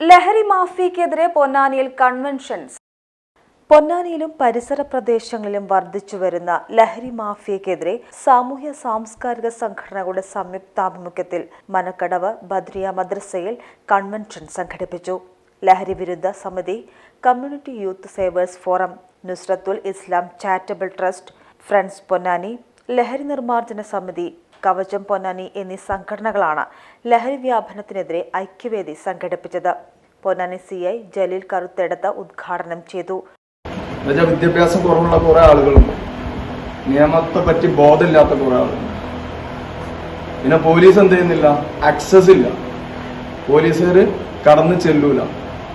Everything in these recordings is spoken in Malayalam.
ലഹരി മാഫിയക്കെതിരെ പൊന്നാനിയിൽ കൺവെൻഷൻസ് പൊന്നാനിയിലും പരിസര പ്രദേശങ്ങളിലും വർദ്ധിച്ചുവരുന്ന ലഹരി മാഫിയക്കെതിരെ സാമൂഹ്യ സാംസ്കാരിക സംഘടനകളുടെ സംയുക്താഭിമുഖ്യത്തിൽ മനക്കടവ് ബദ്രിയ മദ്രസയിൽ കൺവെൻഷൻ സംഘടിപ്പിച്ചു. ലഹരി വിരുദ്ധ സമിതി community youth savers forum Nusrathul Islam charitable trust friends Ponnani ലഹരി നിർമ്മാർജന സമിതി കവചം പൊന്നാനി എന്നീ സംഘടനകളാണ് ലഹരി വ്യാപനത്തിനെതിരെ ഐക്യവേദി സംഘടിപ്പിച്ചത്. പൊന്നാനി സി ഐ ജലീൽ കറുത്തെടുത്ത് ഉദ്ഘാടനം ചെയ്തു. വിദ്യാഭ്യാസം കുറവുള്ള കുറെ ആളുകളുണ്ട് നിയമത്തെ പറ്റി ബോധമില്ലാത്ത കുറെ ആളുകളുണ്ട് പിന്നെ പോലീസ് എന്ത് ചെയ്യുന്നില്ല? ആക്സസ് ഇല്ല. പോലീസുകാർ കടന്നു ചെല്ലൂല.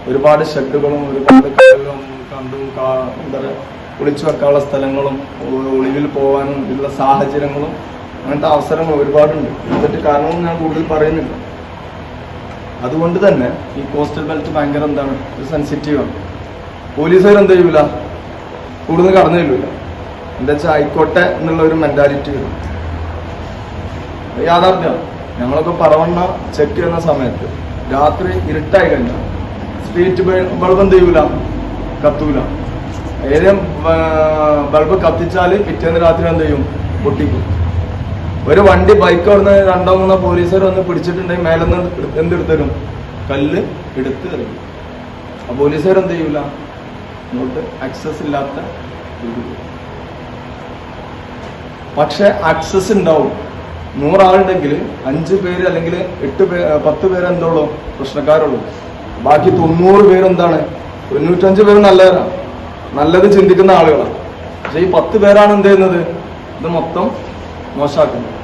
ഒരുപാട് ഷെഡുകളും ഒരുപാട് കടലും കണ്ടും എന്താ പറയുക ഒളിച്ചു വെക്കാനുള്ള സ്ഥലങ്ങളും ഒളിവിൽ പോകാനും ഉള്ള സാഹചര്യങ്ങളും അങ്ങനത്തെ അവസരങ്ങൾ ഒരുപാടുണ്ട്. എന്നിട്ട് കാരണമൊന്നും ഞാൻ കൂടുതൽ പറയുന്നില്ല. അതുകൊണ്ട് തന്നെ ഈ കോസ്റ്റൽ ബെൽറ്റ് ഭയങ്കര എന്താണ് ഒരു സെൻസിറ്റീവാണ് പോലീസുകാർ എന്ത് ചെയ്യൂല? കൂടുതൽ കടന്നു ചെല്ലൂല. എന്താ വെച്ചാൽ ആയിക്കോട്ടെ എന്നുള്ള ഒരു മെന്റാലിറ്റി വരും. യാഥാർത്ഥ്യം ഞങ്ങളൊക്കെ പറവണ്ണ ചെക്ക് ചെയ്യുന്ന സമയത്ത് രാത്രി ഇരുട്ടായി കഴിഞ്ഞാൽ സ്ട്രീറ്റ് ബൾബ് എന്ത് ചെയ്യൂല? കത്തൂല. ഏതെങ്കിലും ബൾബ് കത്തിച്ചാൽ പിറ്റേന്ന് രാത്രി എന്ത് ചെയ്യും? പൊട്ടിക്കും. ഒരു വണ്ടി ബൈക്ക് അവിടുന്ന് രണ്ടോ മൂന്നോ പോലീസുകാർ വന്ന് പിടിച്ചിട്ടുണ്ടെങ്കിൽ മേലെ മേലെന്ന് എന്തെടുത്തരും? കല്ല് എടുത്ത് തരും ആ പോലീസുകാർ എന്ത് ചെയ്യൂല? ഇങ്ങോട്ട് ആക്സസ് ഇല്ലാത്ത പക്ഷെ ആക്സസ് ഉണ്ടാവും നൂറാളുണ്ടെങ്കിൽ അഞ്ച് പേര് അല്ലെങ്കിൽ എട്ട് പേര് പത്ത് പേര് പ്രശ്നക്കാരുള്ളൂ. ബാക്കി തൊണ്ണൂറ് പേരെന്താണ്? തൊണ്ണൂറ്റഞ്ച് പേര് നല്ലവരാണ് നല്ലത് ചിന്തിക്കുന്ന ആളുകളാണ് പക്ഷെ ഈ പത്ത് പേരാണ് എന്ത് ചെയ്യുന്നത്? ഇത് മൊത്തം മോശമാക്കുന്നത്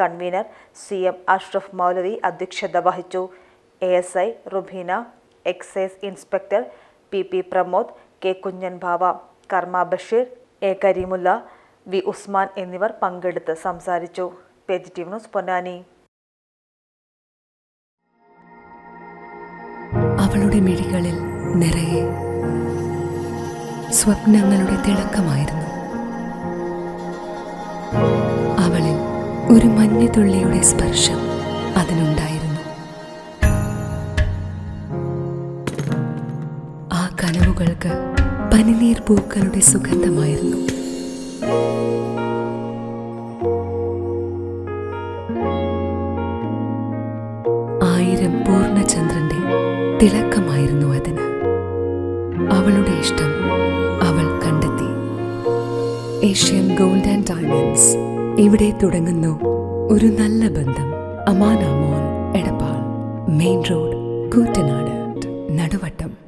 convener C M Ashraf Moulavi അധ്യക്ഷത വഹിച്ചു. A S I Rubeena excise inspector P P Pramod K Kunhan Baba കർമ്മ ബഷീർ എ കരീമുല്ല വി ഉസ്മാൻ എന്നിവർ പങ്കെടുത്ത് സംസാരിച്ചു. Positive news Ponnani. അവളുടെ മിഴികളിൽ നിറയെ സ്വപ്നങ്ങളുടെ തിളക്കമായിരുന്നു. ഒരു മഞ്ഞുതുള്ളിയുടെ സ്പർശം അതിനുണ്ടായിരുന്നു. ആ കനവുകൾക്ക് പനിനീർ പൂക്കളുടെ സുഗന്ധമായിരുന്നു. ആയിരം പൂർണചന്ദ്രന്റെ തിളക്കമായിരുന്നു അതിന്. അവളുടെ ഇഷ്ടം അവൾ കണ്ടെത്തി. ഏഷ്യൻ ഗോൾഡ് ആൻഡ് ഡയമണ്ട്സ് ഇവിടെ തുടങ്ങുന്നു. ഒരു നല്ല ബന്ധം. അമാനാമോൻ Edappal. Main road Koottanad. Naduvattom.